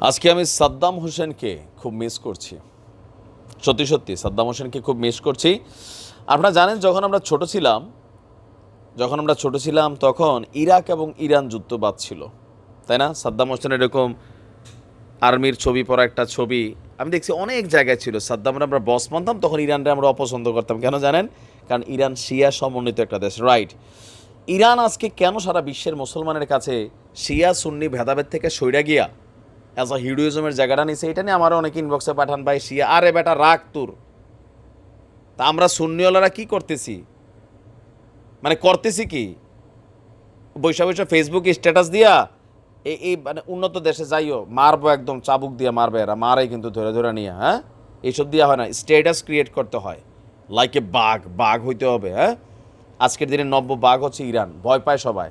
আজকে আমি সাদ্দাম হোসেনকে খুব মিস করছি। সত্যি সত্যি, সাদ্দাম হোসেনকে খুব মিস করছি। আপনারা জানেন, যখন আমরা ছোট ছিলাম, যখন আমরা ছোট ছিলাম, তখন ইরাক এবং ইরান যুদ্ধ বাঁধছিল তাই না? সাদ্দাম হোসেন এরকম আর্মির ছবি পরা একটা ছবি। আমি দেখছি অনেক জায়গায় ছিল। সাদ্দামের আমরা বস মানতাম, তখন ইরানরে আমরা অপছন্দ করতাম। কেন জানেন? কারণ ইরান শিয়া সমন্বিত একটা দেশ। রাইট ইরান আজকে কেন সারা বিশ্বের মুসলমানের কাছে শিয়া, সুন্নি ভেদাভেদ থেকে সইরা গিয়া অ্যাজ আ হিডুইজমের জায়গাটা নিছে, এটা নিয়ে আমার অনেক ইনবক্সে পাঠান, ভাই, শিয়া আরে বেটা, রাগ তোর। তা আমরা সুন্নিওয়ালারা কি করতেছি? মানে করতেছি কি? বৈশা বৈশা ফেসবুক স্ট্যাটাস দিয়া এই এই মানে উন্নত দেশে যাইও, মারবো একদম, চাবুক দিয়ে মারবে এরা, মারাই কিন্তু ধরে ধরে নিয়ে হ্যাঁ? এইসব দেওয়া হয় না স্ট্যাটাস ক্রিয়েট করতে হয়। লাইক এ বাঘ বাঘ হইতে হবে হ্যাঁ? আজকের দিনে নব্য বাঘ হচ্ছে ইরান, ভয় পায় সবাই।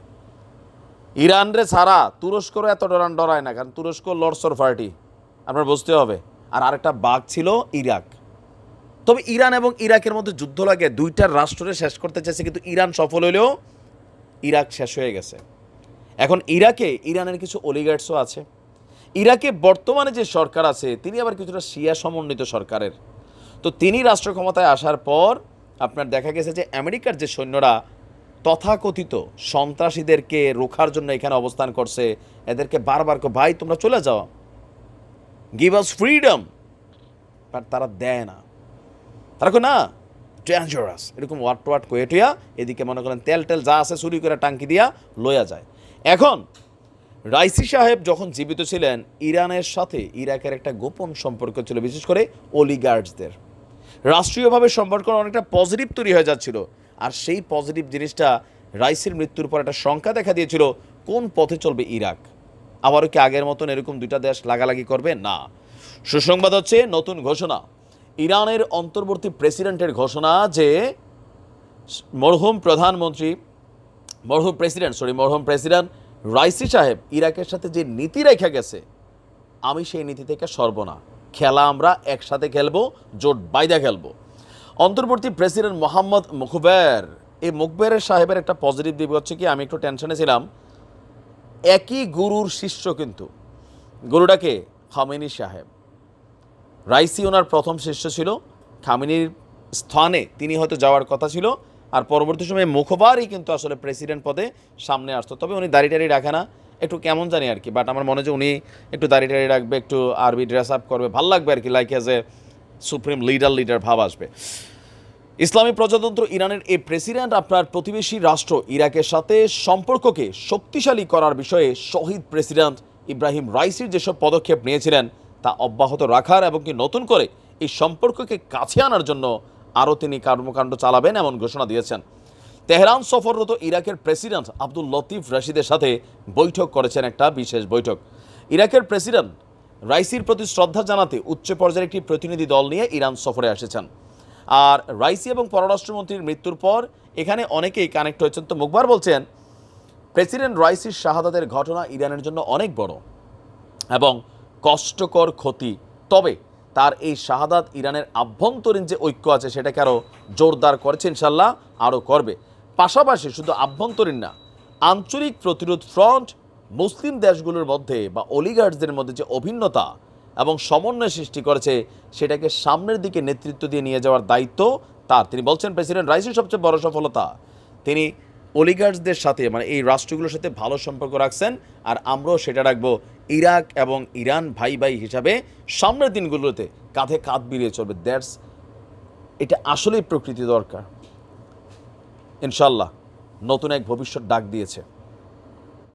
ইরান রে ছাড়া তুরস্করও এত ডরান ডরায় না, কারণ তুরস্ক লর্ডসর পার্টি আপনার বুঝতে হবে। আর আরেকটা বাঘ ছিল ইরাক। তবে ইরান এবং ইরাকের মধ্যে যুদ্ধ লাগে দুইটা রাষ্ট্রে শেষ করতে চাইছে, কিন্তু ইরান সফল হলেও ইরাক শেষ হয়ে গেছে। এখন ইরাকে ইরানের কিছু অলিগার্ডসও আছে। ইরাকে বর্তমানে যে সরকার আছে, তিনি আবার কিছুটা শিয়া সমন্বিত সরকারের। তো তিনি রাষ্ট্র ক্ষমতায় আসার পর আপনার দেখা গেছে যে আমেরিকার যে সৈন্যরা তথাকথিত সন্ত্রাসীদেরকে রোখার জন্য এখানে অবস্থান করছে। এদেরকে বারবার ভাই, তোমরা চলে যাও। গিভ আস ফ্রিডম বাট তারা দেয় না। তারা না ডেঞ্জারাস এরকম ওয়াট টু ওয়াট কোয়েটিয়া এদিকে মনে করেন তেল টেল যা আছে চুরি করে টাঙ্কি দিয়া লইয়া যায়। এখন, রাইসি সাহেব যখন জীবিত ছিলেন, ইরানের সাথে ইরাকের একটা গোপন সম্পর্ক ছিল, বিশেষ করে অলিগার্ডসদের। রাষ্ট্রীয়ভাবে সম্পর্ক অনেকটা পজিটিভ তৈরি হয়ে যাচ্ছিল। আর সেই পজিটিভ জিনিসটা রাইসির মৃত্যুর পর একটা শঙ্কা দেখা দিয়েছিল, কোন পথে চলবে ইরাক? আবারও কি আগের মতন এরকম দুইটা দেশ লাগালাগি করবে? না। সুসংবাদ হচ্ছে নতুন ঘোষণা। ইরানের অন্তর্বর্তী প্রেসিডেন্টের ঘোষণা যে মরহুম প্রধানমন্ত্রী, মরহুম প্রেসিডেন্ট, সরি, মরহুম প্রেসিডেন্ট রাইসি সাহেব ইরাকের সাথে যে নীতি রেখে গেছে, আমি সেই নীতি থেকে সরব না। খেলা আমরা একসাথে খেলব, জোট বাইদা খেলব। অন্তর্বর্তী প্রেসিডেন্ট মোহাম্মদ মুখবের। এই মুখবেরের সাহেবের একটা পজিটিভ দিক হচ্ছে কি, আমি একটু টেনশনে ছিলাম। একই গুরুর শিষ্য কিন্তু। গুরুটাকে খামেনি সাহেব। রাইসি ওনার প্রথম শিষ্য ছিল। খামিনির স্থানে তিনি হয়তো যাওয়ার কথা ছিল। আর পরবর্তী সময়ে মুখবারই কিন্তু আসলে প্রেসিডেন্ট পদে সামনে আসতো। তবে উনি দাড়ি টাড়ি রাখে না। একটু কেমন জানি আর কি বাট আমার মনে হয় উনি একটু দাড়ি টাড়ি রাখবে, একটু আরবি ড্রেস আপ করবে। ভালো লাগবে আর কি like as a supreme leader leader ভাব আসবে। ইসলামী প্রজাতন্ত্র ইরানের এই প্রেসিডেন্ট আপনার প্রতিবেশী রাষ্ট্র ইরাকের সাথে সম্পর্ককে শক্তিশালী করার বিষয়ে শহীদ প্রেসিডেন্ট ইব্রাহিম রাইসির যেসব পদক্ষেপ নিয়েছিলেন, তা অব্যাহত রাখার এবং কি নতুন করে এই সম্পর্ককে কাছে আনার জন্য আরও তিনি কর্মকাণ্ড চালাবেন এমন ঘোষণা দিয়েছেন। তেহরান সফররত ইরাকের প্রেসিডেন্ট আব্দুল লতিফ রশিদের সাথে বৈঠক করেছেন একটা বিশেষ বৈঠক। ইরাকের প্রেসিডেন্ট রাইসির প্রতি শ্রদ্ধা জানাতে উচ্চ পর্যায়ের একটি প্রতিনিধি দল নিয়ে ইরান সফরে এসেছেন। আর রাইসি এবং পররাষ্ট্রমন্ত্রীর মৃত্যুর পর এখানে অনেকেই কানেক্ট হয়েছেন। তো মুখবার বলছেন, প্রেসিডেন্ট রাইসির শাহাদাতের ঘটনা ইরানের জন্য অনেক বড় এবং কষ্টকর ক্ষতি। তবে তার এই শাহাদাত ইরানের আভ্যন্তরীণ যে ঐক্য আছে সেটাকে আরও জোরদার করেছে ইনশাল্লাহ আরও করবে। পাশাপাশি শুধু আভ্যন্তরীণ না, আঞ্চলিক প্রতিরোধ ফ্রন্ট মুসলিম দেশগুলোর মধ্যে বা অলিগার্ডসদের মধ্যে যে অভিন্নতা এবং সমন্বয় সৃষ্টি করেছে, সেটাকে সামনের দিকে নেতৃত্ব দিয়ে নিয়ে যাওয়ার দায়িত্ব তার। তিনি বলছেন, প্রেসিডেন্ট রাইসির সবচেয়ে বড় সফলতা, তিনি অলিগার্সদের সাথে মানে এই রাষ্ট্রগুলোর সাথে ভালো সম্পর্ক রাখছেন, আর আমরাও সেটা রাখব ইরাক এবং ইরান ভাই ভাই হিসাবে। সামনের দিনগুলোতে কাঁধে কাঁধ মিলিয়ে চলবে। দ্যাটস, এটা আসলেই প্রকৃতি দরকার। ইনশাল্লাহ নতুন এক ভবিষ্যৎ ডাক দিয়েছে।